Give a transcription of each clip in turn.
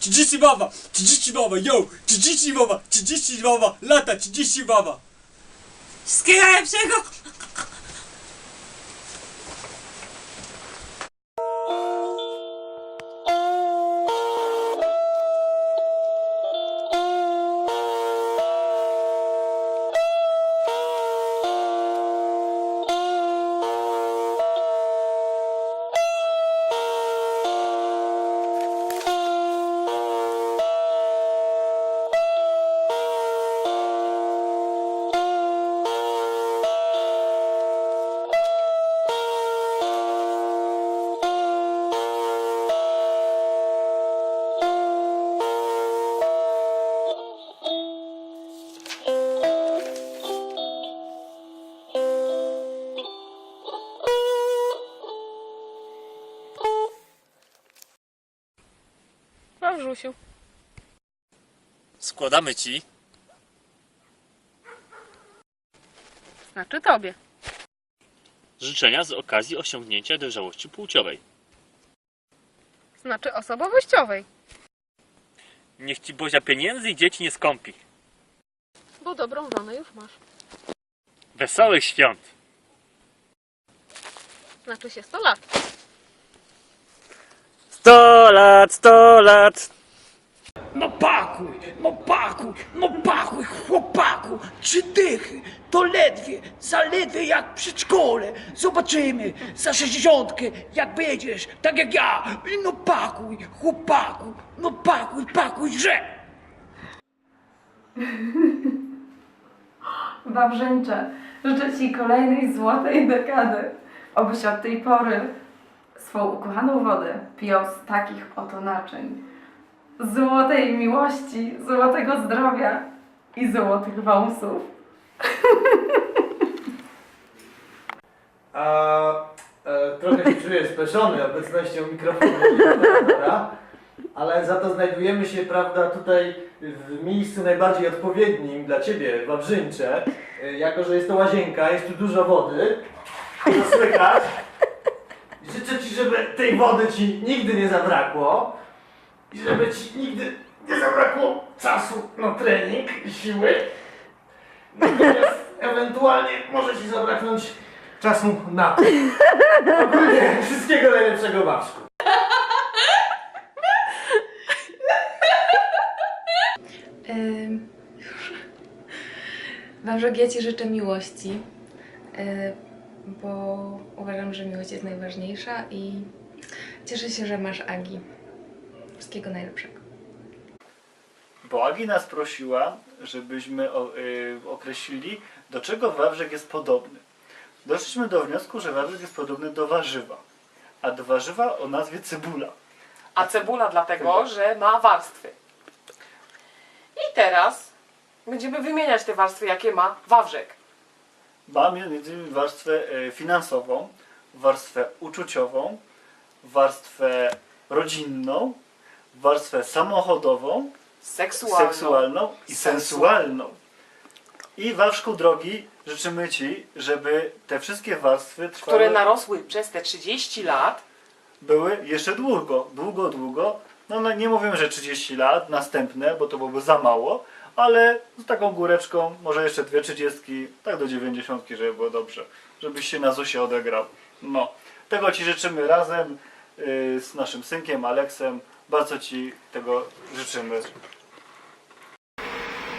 30 baba, 30 baba, yo, 30 baba, 30 baba, lata, 30 baba. Wszystkiego najlepszego! Składamy ci Znaczy tobie. życzenia z okazji osiągnięcia dojrzałości płciowej. Znaczy osobowościowej. Niech ci Bozia pieniędzy i dzieci nie skąpi. Bo dobrą żonę już masz. Wesołych świąt! Znaczy się 100 lat. 100 lat, 100 lat! No pakuj, no pakuj, no pakuj, chłopaku, trzy dychy, to ledwie, zaledwie jak przy szkole. Zobaczymy za sześćdziesiątkę, jak będziesz, tak jak ja. No pakuj, chłopaku, no pakuj, pakuj, że... Wawrzyńcze, życzę Ci kolejnej złotej dekady. Obyś od tej pory swą ukochaną wodę pijał z takich oto naczyń. Złotej miłości, złotego zdrowia i złotych wąsów. A e, trochę się czuję speszony obecnością mikrofonu ale za to znajdujemy się, prawda, tutaj w miejscu najbardziej odpowiednim dla Ciebie, Wawrzyńcze, e, jako że jest to łazienka, jest tu dużo wody, to słychać. Życzę Ci, żeby tej wody Ci nigdy nie zabrakło i żeby Ci nigdy nie zabrakło czasu na trening i siły. Natomiast ewentualnie może Ci zabraknąć czasu na to. Ogólnie wszystkiego najlepszego. Ym, Wawrzok, ja Ci życzę miłości, bo uważam, że miłość jest najważniejsza i cieszę się, że masz Agi. Wszystkiego najlepszego. Bo Agi nas prosiła, żebyśmy o, y, określili, do czego wawrzek jest podobny. Doszliśmy do wniosku, że wawrzek jest podobny do warzywa, a do warzywa o nazwie cebula. A cebula dlatego, że ma warstwy. I teraz będziemy wymieniać te warstwy, jakie ma wawrzek. Ma między innymi warstwę y, finansową, warstwę uczuciową, warstwę rodzinną, warstwę samochodową, Seksualną. seksualną i sensualną. I Wawrzku drogi, życzymy Ci, żeby te wszystkie warstwy trwały, które narosły przez te 30 lat. były jeszcze długo, długo, długo. No, no nie mówię, że 30 lat, następne, bo to byłoby za mało, ale z taką góreczką, może jeszcze dwie trzydziestki, tak do 90, żeby było dobrze, żebyś się na Zusie odegrał. No, tego Ci życzymy razem yy, z naszym synkiem Aleksem. Bardzo Ci tego życzymy.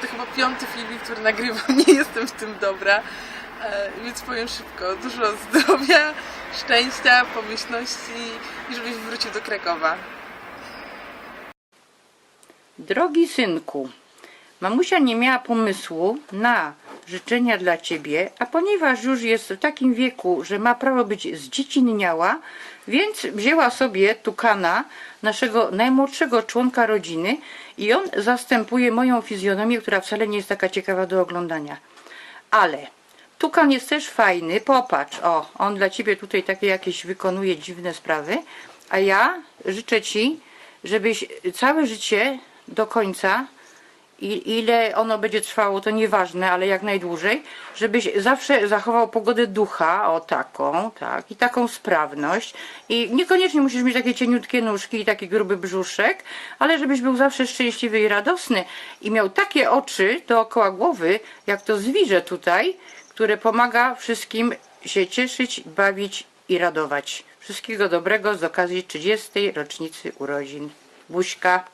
To chyba piąty filmik, który nagrywam, nie jestem w tym dobra, e, więc powiem szybko. Dużo zdrowia, szczęścia, pomyślności i żebyś wrócił do Krakowa. Drogi synku, mamusia nie miała pomysłu na życzenia dla ciebie, a ponieważ już jest w takim wieku, że ma prawo być zdziecinniała, więc wzięła sobie tukana, naszego najmłodszego członka rodziny i on zastępuje moją fizjonomię, która wcale nie jest taka ciekawa do oglądania. Ale tukan jest też fajny, popatrz, o, on dla ciebie tutaj takie jakieś wykonuje dziwne sprawy, a ja życzę ci, żebyś całe życie do końca i, ile ono będzie trwało, to nieważne, ale jak najdłużej, żebyś zawsze zachował pogodę ducha, o taką, tak, i taką sprawność. I niekoniecznie musisz mieć takie cieniutkie nóżki i taki gruby brzuszek, ale żebyś był zawsze szczęśliwy i radosny i miał takie oczy dookoła głowy, jak to zwierzę tutaj, które pomaga wszystkim się cieszyć, bawić i radować. Wszystkiego dobrego z okazji 30. rocznicy urodzin. Buźka.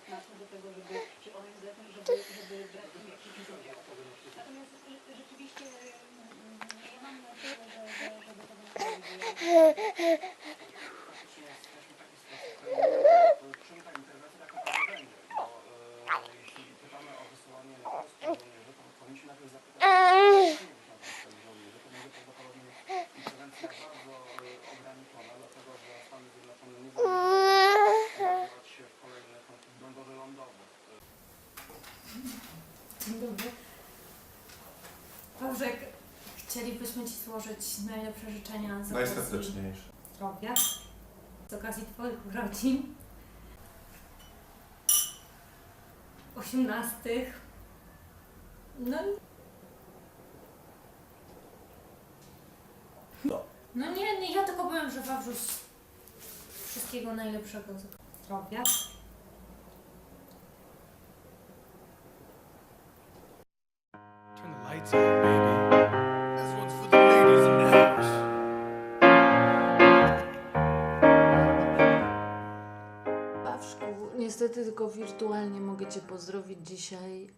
chcielibyśmy Ci złożyć najlepsze życzenia z okazji Najserdeczniejsze. zdrowia, z okazji Twoich urodzin, osiemnastych. No, i- no nie, nie, ja tylko powiem, że Wawrzuś wszystkiego najlepszego zdrowia. Turn the lights out, baby. Pawszku, niestety tylko wirtualnie mogę Cię pozdrowić dzisiaj.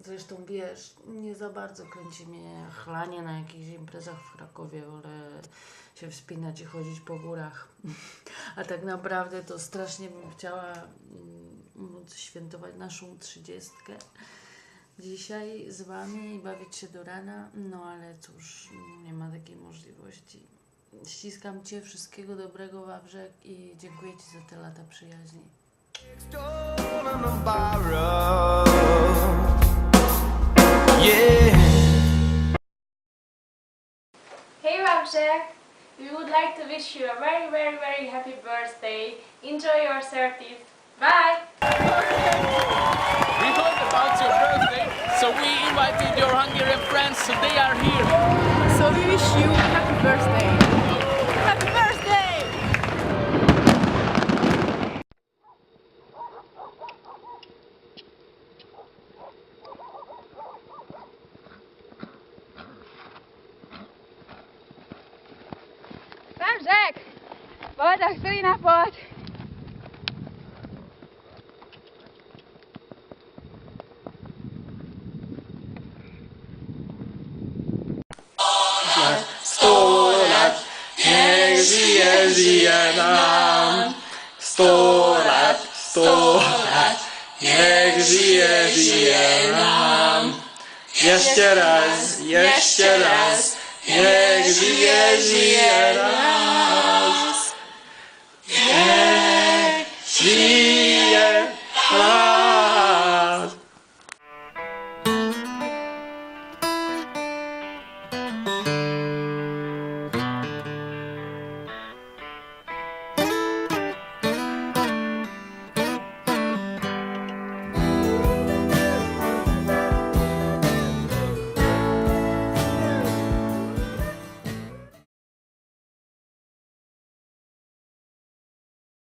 Zresztą wiesz, nie za bardzo kręci mnie chlanie na jakichś imprezach w Krakowie, wolę się wspinać i chodzić po górach. A tak naprawdę to strasznie bym chciała mm, móc świętować naszą trzydziestkę dzisiaj z Wami i bawić się do rana, no ale cóż, nie ma takiej możliwości. Ściskam Cię, wszystkiego dobrego Wawrzek i dziękuję Ci za te lata przyjaźni. Hey Wawrzek! We would like to wish you a very, very, very happy birthday. Enjoy your 30th. Bye! We heard about your birthday, so we invited your Hungarian friends, so they are here. So we wish you happy birthday. Pawrzek! Woda, stój na! Sto lat, niech żyje, żyje nam. Sto lat, sto lat, niech żyje, żyje nam. Jeszcze raz, jeszcze raz, niech żyje, żyje.